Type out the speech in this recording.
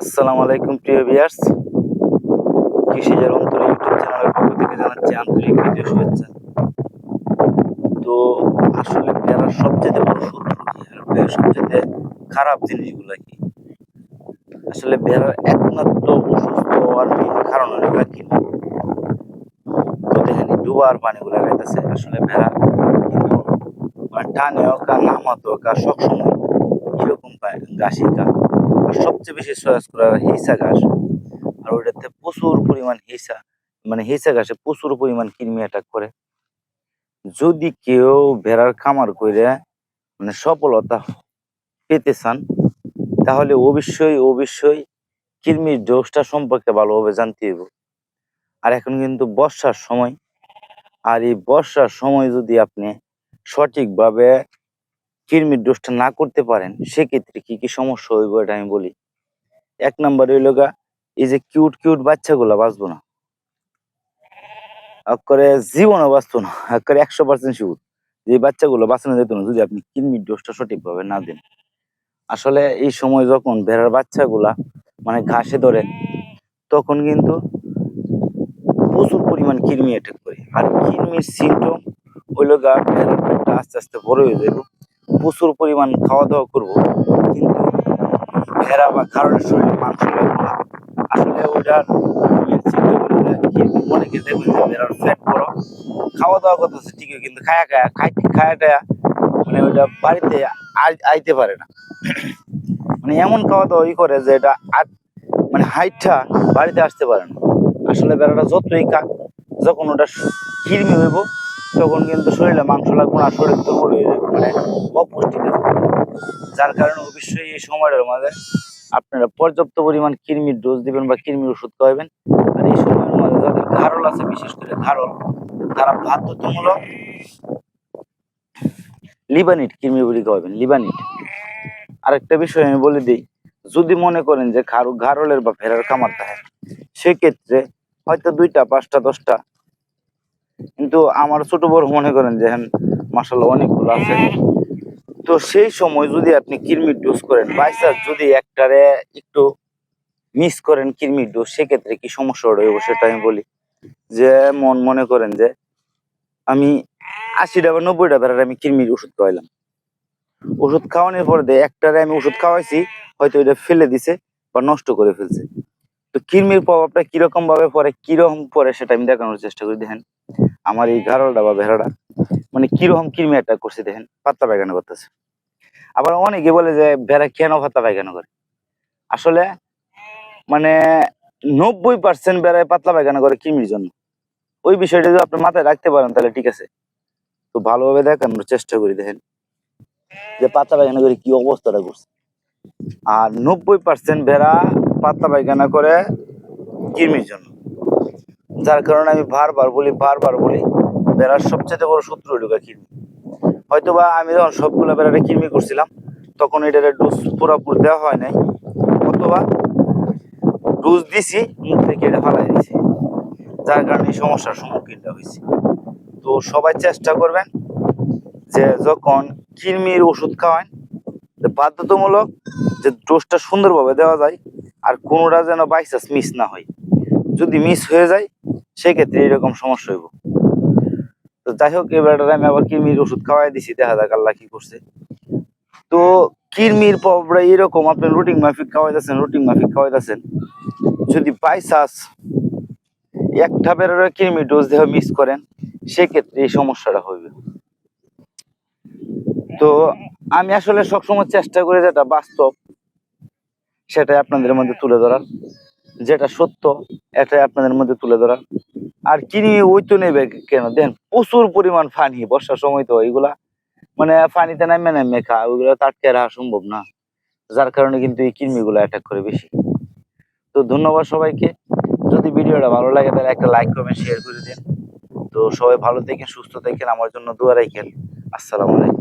আসসালামু আলাইকুম, প্রিয় ভিউয়ার্স কৃষিজের অন্তর ইউটিউব চ্যানেলের পক্ষ থেকে জানাচ্ছি আন্তরিক ভিডিও শুভেচ্ছা। তো আসলে পেয়ারার সবচেয়ে বড় শত্রু কি আর সবচেয়ে খারাপ জিনিসগুলো কি? আসলে পেয়ারার একমাত্র অসুস্থ মেন কারণ হলো কি তো দেখেন ডুবার পানিগুলো লাগাইতেছে আসলে ভেড়া কিন্তু টানে হোক আর নামাতে হোক আর সবসময় এরকম পায় ঘাসি কা আর সবচেয়ে বেশি চয়েস করা হিসা ঘাস। আর ওইটাতে প্রচুর পরিমাণ হিসা মানে হিসা ঘাসে প্রচুর পরিমাণ কৃমি অ্যাটাক করে। যদি কেউ ভেড়ার খামার করে মানে সফলতা পেতে চান, তাহলে অবশ্যই অবশ্যই কৃমির ডোজটা সম্পর্কে ভালোভাবে জানতে হবে আর এখন কিন্তু বর্ষার সময়। আর এই বর্ষার সময় যদি আপনি সঠিকভাবে কৃমির ডোজটা না করতে পারেন, সেক্ষেত্রে কি কি সমস্যা হইব এটা আমি বলি। এক নাম্বার হইল গা, এই যে কিউট কিউট বাচ্চাগুলা বাঁচবো না। করে জীবনও বাঁচতো না করে একশো পার্সেন্ট শিউর যে বাচ্চাগুলো বাঁচানো যেত না, যদি আপনি কৃমির ডোজটা সঠিকভাবে না দেন। আসলে এই সময় যখন ভেড়ার বাচ্চাগুলা মানে ঘাসে ধরে, তখন কিন্তু প্রচুর পরিমাণ কৃমি অ্যাটাক করে। আর কৃমির সিমটম হইল গা, ভেড়ার পেটটা আস্তে আস্তে বড় হয়ে যাবে প্রচুর পরিমাণ খাওয়া দাওয়া করব, কিন্তু ভেড়া বা কারোর শরীরে মাংস আসলে ওইটার অনেকে দেখবেন যে ভেড়ার ফ্যাট বড় খাওয়া দাওয়া করতেছে ঠিকই, কিন্তু খায়া খায়া খাই খায়া টায়া মানে ওইটা বাড়িতে আইতে পারে না। মানে এমন খাওয়া দাওয়া ই করে যে এটা মানে হাইটটা বাড়িতে আসতে পারে না। আসলে বেড়াটা যতই খাক যখন ওটা কৃমি হইব তখন কিন্তু শরীরে মাংস লাগবে না, শরীর দুর্বল হয়ে যাবে মানে অপুষ্টি যার কারণে অবশ্যই এই সময়ের মাঝে আপনারা পর্যাপ্ত পরিমাণ কৃমির ডোজ দিবেন বা কৃমির ওষুধ খাওয়াবেন। আর এই সময়ের মাঝে যাদের ঘাড়ল আছে, বিশেষ করে ঘাড়ল, তারা বাধ্যতামূলক লিবানিট কৃমি বলি খাওয়াবেন লিবানিট আরেকটা বিষয় আমি বলে দিই, যদি মনে করেন যে ঘাড় ঘাড়লের বা ভেড়ার খামার থাকে সেক্ষেত্রে হয়তো দুইটা, পাঁচটা, দশটা কিন্তু আমার ছোট বড় মনে করেন যে হ্যাঁ মাসাল্লাহ অনেকগুলো আছে। তো সেই সময় যদি আপনি কৃমির ডোজ করেন বাইসাস যদি একটারে একটু মিস করেন কৃমির ডোজ সেক্ষেত্রে কি সমস্যা রইব সেটা আমি বলি। যে মন মনে করেন যে আমি আশিটা বা নব্বইটা বেড়ার আমি কৃমির ওষুধ খাওয়াইলাম। ওষুধ খাওয়ানোর পরে দিয়ে একটারে আমি ওষুধ খাওয়াইছি হয়তো এটা ফেলে দিছে বা নষ্ট করে ফেলছে। তো কৃমির প্রভাবটা কীরকম ভাবে পরে কীরকম পরে সেটা আমি দেখানোর চেষ্টা করি দেখেন। আমার এই ঘাড়লটা বা ভেড়াটা মানে কীরকম কৃমি অ্যাটাক করছে দেখেন পাত্তা পায়খানা করতেছে। আবার অনেকে বলে যে, ভেড়া কেন পাত্তা পায়খানা করে? আসলে মানে নব্বই পার্সেন্ট বেড়ায় পাতলা পায়খানা করে কৃমির জন্য। ওই বিষয়টা যদি আপনি মাথায় রাখতে পারেন, তাহলে ঠিক আছে। তো ভালোভাবে দেখানোর চেষ্টা করি, দেখেন। যে পাতলা পায়খানা করে কি অবস্থাটা করছে। আর নব্বই পার্সেন্ট ভেড়া পাতলা পায়খানা করে কৃমির জন্য। যার কারণে আমি বারবার বলি বারবার বলি, বেড়ার সবচেয়ে বড় শত্রু হইল কৃমি। হয়তো বা আমি যখন সবগুলো বেড়াটা কৃমি করছিলাম, তখন এটার ডোজ পুরোপুরি দেওয়া হয় নাই, অথবা ডোজ দিছি, মুখ থেকে এটা ফালাই দিছি, যার কারণে এই সমস্যার সম্মুখীনটা হয়েছি। তো সবাই চেষ্টা করবেন যে যখন কৃমির ওষুধ খাওয়ান বাধ্যতামূলক যে ডোজটা সুন্দরভাবে দেওয়া যায়, আর কোনোটা যেন বাইচান্স মিস না হয়। যদি মিস হয়ে যায় সেক্ষেত্রে এরকম সমস্যা হইব। তো যাই হোক এবার আমি আবার কৃমির ওষুধ খাওয়াই দিছি, দেখা যাক আল্লাহ কি করছে। তো কৃমির প্রবরা এরকম আপনি রুটিন মাফিক খাওয়াইতেছেন, রুটিন মাফিক খাওয়াইতেছেন। যদি বাইচান্স একটা বেরোরে কৃমি ডোজ দেওয়া মিস করেন, সেক্ষেত্রে এই সমস্যাটা হইবে। তো আমি আসলে সবসময় চেষ্টা করি যেটা বাস্তব, সেটাই আপনাদের মধ্যে তুলে ধরার। যেটা সত্য, এটাই আপনাদের মধ্যে তুলে ধরার। আর কিনি ওই তো নেবে কেন? দেন প্রচুর পরিমাণ পানি বর্ষার সময় তো এগুলা মানে পানিতে নামে নামে খা, ওইগুলো টাটকে রাখা সম্ভব না। যার কারণে কিন্তু এই কৃমিগুলো অ্যাটাক করে বেশি। তো ধন্যবাদ সবাইকে। যদি ভিডিওটা ভালো লাগে, তাহলে একটা লাইক কমেন্ট শেয়ার করে দিন। তো সবাই ভালো থাকেন, সুস্থ থাকেন, আমার জন্য দোয়া রাখেন। আসসালামু আলাইকুম।